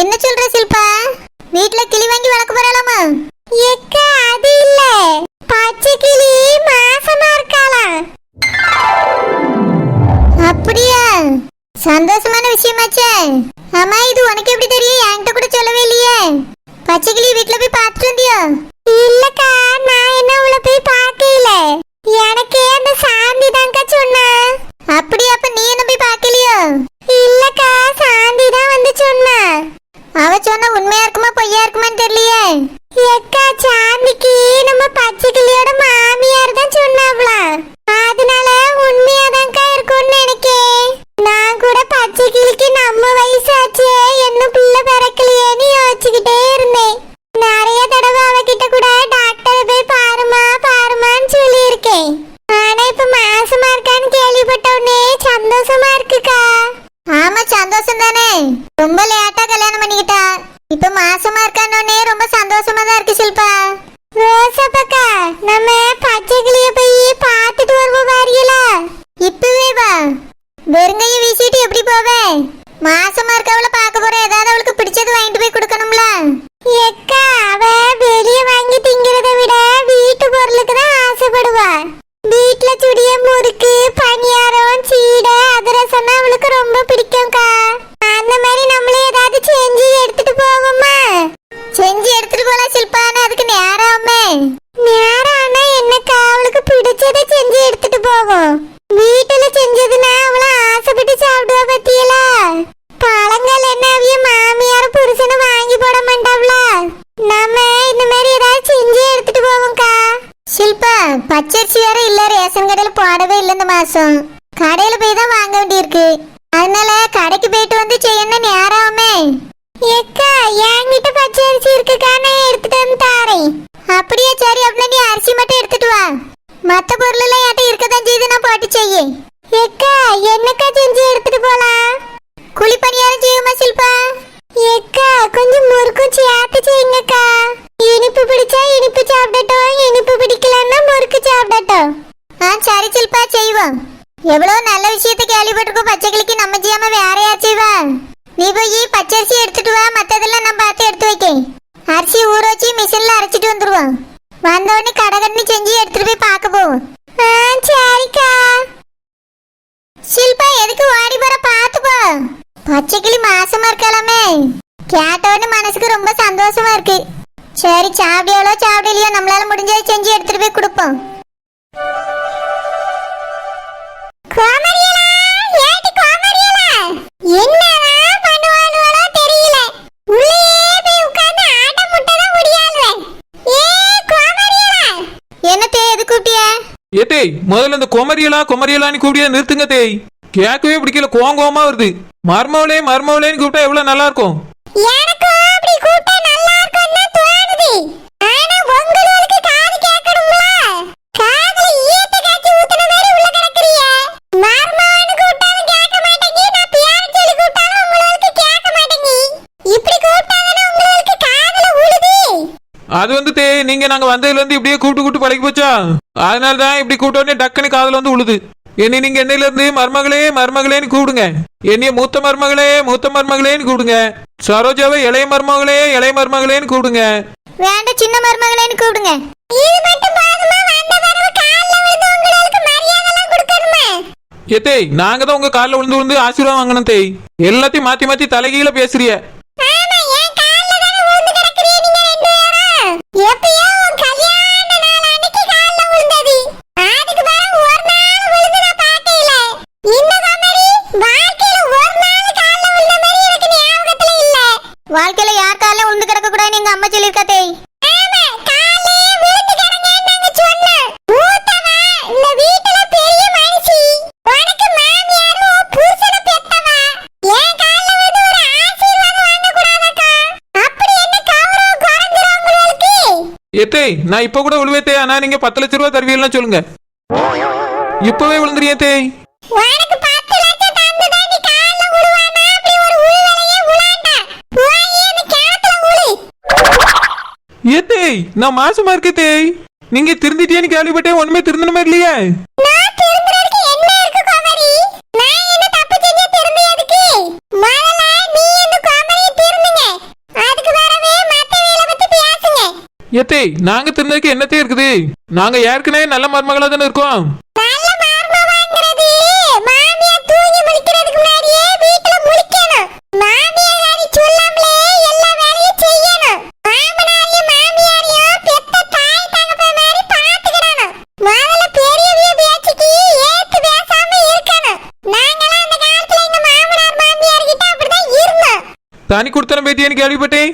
என்ன சொல்ற சில்பா? ஷில்பா பச்சரிசி வேற இல்ல ரேஷன் கடையில போடவே இல்ல இந்த மாசம். கடையில போய் தான் வாங்க வேண்டியிருக்கு. அதனால கடைக்கு போயிட்டு வந்து செய்யணும் நேரமே எக்கா என்கிட்ட பச்சை அரிசி இருக்குக்கா நான் எடுத்துட்டு வந்து தாரேன். அப்படியே சரி அப்படின்னா நீ அரிசி மட்டும் எடுத்துட்டு வா. மத்த பொருள் எல்லாம் என்கிட்ட இருக்கதான் செய்து நான் போட்டு செய்ய எக்கா என்னக்கா செஞ்சு எடுத்துட்டு போலாம் குழி பணியாரம் செய்யுமா சில்பா ஏக்கா கொஞ்சம் முறுக்கும் சேர்த்து செய்யுங்கக்கா இனிப்பு பிடிச்சா இனிப்பு சாப்பிடட்டும் இனிப்பு பிடிக்கலன்னா முறுக்கு சாப்பிடட்டும் ஆ சரி சில்பா செய்வோம் எவ்வளவு நல்ல விஷயத்தை கேள்விப்பட்டிருக்கோம் பச்சைக்கிளிக்கு நம்ம செய்யாம வேற யார் செய்வா நீ போய் பச்சரிசி எடுத்துட்டு வா மத்ததெல்லாம் நான் பார்த்து எடுத்து வைக்கேன் அரிசி ஊற வச்சு மிஷின்ல அரைச்சிட்டு வந்துருவோம் வந்த உடனே கடகடன்னு செஞ்சு எடுத்துட்டு போய் பார்க்க போவோம் ஆ சரிக்கா ஷில்பா எதுக்கு ஓடி போற பார்த்து போ பச்சைக்கிளி மாசமா இருக்கலாமே கேட்ட உடனே மனசுக்கு ரொம்ப சந்தோஷமா இருக்கு சரி சாப்பிடியாலோ சாப்பிடலையோ நம்மளால முடிஞ்சதை செஞ்சு எடுத்துட்டு போய் கொடுப்போம் கோமரியலா தேய். முதல்ல இந்த குமரியலா குமரியலான்னு கூப்பிடியா நிறுத்துங்க தேய். கேட்கவே பிடிக்கல கோங்கோமா வருது. மர்மவளே மர்மவளேன்னு கூப்பிட்டா எவ்வளவு நல்லா இருக்கும் அது வந்து தேய் நீங்க நாங்க வந்ததுல இருந்து இப்படியே கூப்பிட்டு கூப்பிட்டு பழகி போச்சா? அதனால தான் இப்படி கூப்பிட்ட உடனே டக்குன்னு காதுல வந்து உழுது. என்னை நீங்க என்னையில இருந்து மருமகளே மருமகளேன்னு கூப்பிடுங்க. என்னைய மூத்த மருமகளே மூத்த மருமகளேன்னு கூப்பிடுங்க. சரோஜாவை இளைய மருமகளே இளைய மருமகளேன்னு கூப்பிடுங்க. வேண்டாம் சின்ன மருமகளேன்னு கூப்பிடுங்க. இது மட்டும் போதுமா? வந்த தடவை கால்ல விழுந்து உங்களுக்கு மரியாதை எல்லாம் கொடுக்கணுமா? ஏ தேய் நாங்க தான் உங்க காலில் விழுந்து விழுந்து ஆசீர்வாதம் வாங்கணும் தேய் எல்லாத்தையும் மாத்தி மாத்தி தலைகீழ பேசுறிய. ஆமா எத்தே நான் இப்போ கூட விழுவேத்தே ஆனா நீங்க பத்து லட்ச ரூபா தருவீங்கன்னு சொல்லுங்க. இப்பவே விழுந்துறியே தேய் நான் மாசமா இருக்கேன் தேய் நீங்க திருந்திட்டியான்னு கேள்விப்பட்டேன் ஒண்ணுமே திருந்தணுமே இல்லையா. எத்தை நாங்க தின்னதுக்கு என்னத்தே இருக்குது? நாங்க ஏற்கனவே நல்ல மருமகளா தானே இருக்கோம்? தானி கொடுத்தன பேத்தியான்னு கேள்விப்பட்டேன்.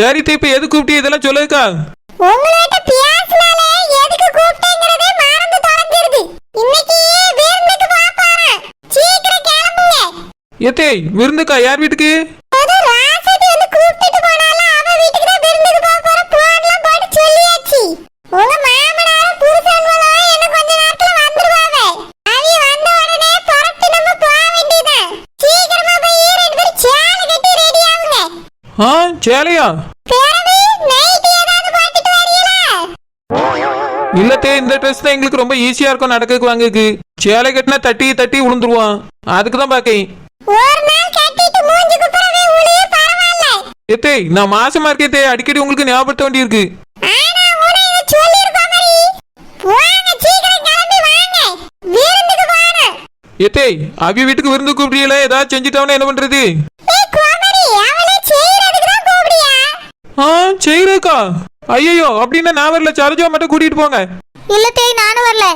சரி இப்போ எது கூப்பிட்டு இதெல்லாம் சொல்லுக்கா உங்கள்கிட்ட பேசினாலே எதுக்கு கூப்பிட்டேங்கிறதே மறந்து தொலைஞ்சிருது. இன்னைக்கு விருந்துக்கு பாப்பாரா சீக்கிரம் கிளம்புங்க. எத்தே விருந்துக்கா? யார் வீட்டுக்கு? சேலையா? இல்லத்தே இந்த ட்ரெஸ் தான் எங்களுக்கு ரொம்ப ஈஸியா இருக்கும் நடக்க வாங்குக்கு சேலை கட்டினா தட்டி தட்டி விழுந்துருவான் அதுக்கு தான் பாக்கேன் ஏத்தே நான் மாசமா இருக்கேத்தே அடிக்கடி உங்களுக்கு ஞாபகப்படுத்த வேண்டியிருக்கு. ஏத்தே அவி வீட்டுக்கு விருந்து கூப்பிடல ஏதாவது செஞ்சுட்டாவனா என்ன பண்றது? ஆ செய்யறக்கா ஐயோ அப்படின்னா நான் வரல. சரோஜா மட்டும் கூட்டிட்டு போங்க. இல்ல தேய் நானும் வரல.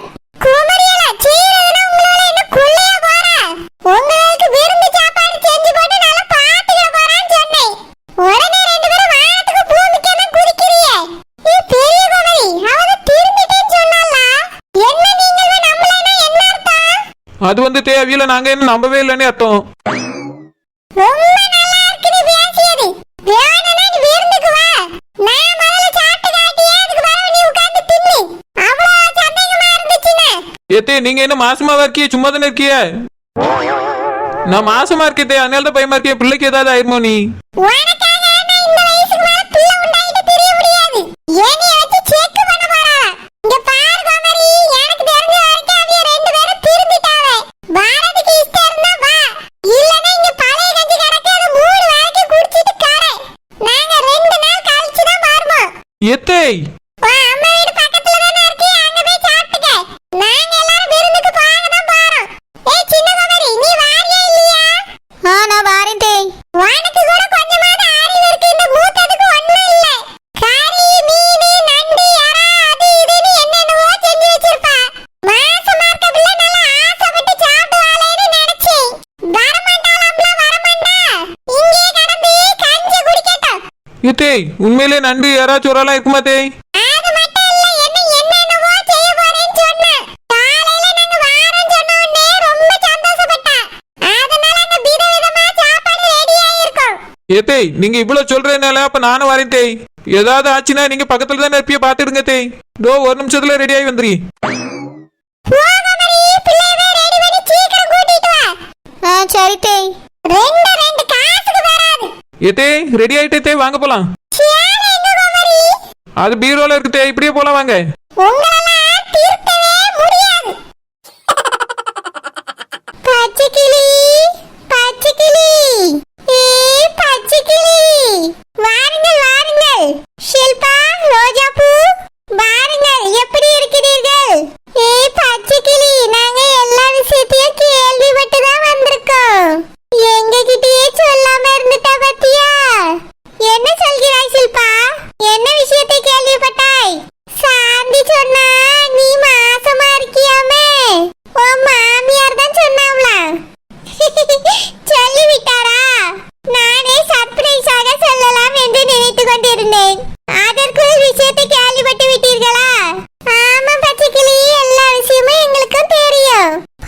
குமரியல செய்யறதுல உங்களால என்ன கொள்ளையா போறேன் உங்களுக்கு விருந்து சாப்பாடு செஞ்சு போட்டு நல்லா பாத்துக்க போறேன்னு சொன்னேன். உடனே ரெண்டு பேரும் வானத்துக்கு பூமிக்கு என்ன குதிக்கிறீங்க நீ பெரிய குமரி அவ திரும்பிட்டேன்னு சொன்னால என்ன நீங்க நம்பலன்னா என்ன அர்த்தம் அது வந்து தேவையில்ல நாங்க என்ன நம்பவே இல்லைன்னு அர்த்தம். பாட்டி நீங்க என்ன மாசமா இருக்கிய சும்மா தானே இருக்கிய நான் மாசமா இருக்கே அதனால தான் பயமா இருக்கிய பிள்ளைக்கு ஏதாவது ஆயிருமோ நீ? எத்தை தேய் உண்மையிலே நன்றி. யாராச்சும் ஒரு ஆளா இருக்குமா தேய் ஏத்தேய் நீங்க இவ்வளவு சொல்றதுனால அப்ப நானும் வரேன் தேய் ஏதாவது ஆச்சுன்னா நீங்க பக்கத்துல தானே இருப்பிய பாத்துடுங்க தேய் டோ ஒரு நிமிஷத்துல ரெடி ஆகி வந்துரு. சரி தேய் ரெண்டு ரெண்டு காசுக்கு ஏத்தே ரெடி ஆயிட்டே தே வாங்க போலாம். அது பீரோல இருக்குதே இப்படியே போலாம் வாங்க.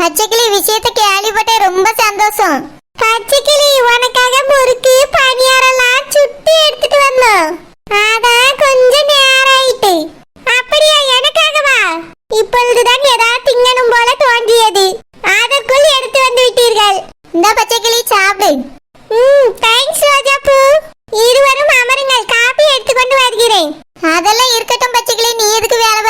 பச்சைக்கிளி விஷயத்தை கேள்விப்பட்டேன் ரொம்ப சந்தோஷம். பச்சைக்கிளி உனக்காக முறுக்கு பணியாரெல்லாம் சுட்டு எடுத்துட்டு வந்தோம். அதான் கொஞ்சம் நேரம் ஆயிட்டு அப்படியா எனக்காகவா? இப்பொழுதுதான் ஏதாவது திங்கணும் போல தோன்றியது. அதற்குள் எடுத்து வந்து விட்டீர்கள். இந்த பச்சைக்கிளி சாப்பிடு. ம் தேங்க்ஸ் ராஜாப்பு இருவரும் அமருங்கள் காப்பி எடுத்துக்கொண்டு வருகிறேன். அதெல்லாம் இருக்கட்டும் பச்சைக்கிளி நீ எதுக்கு வேலை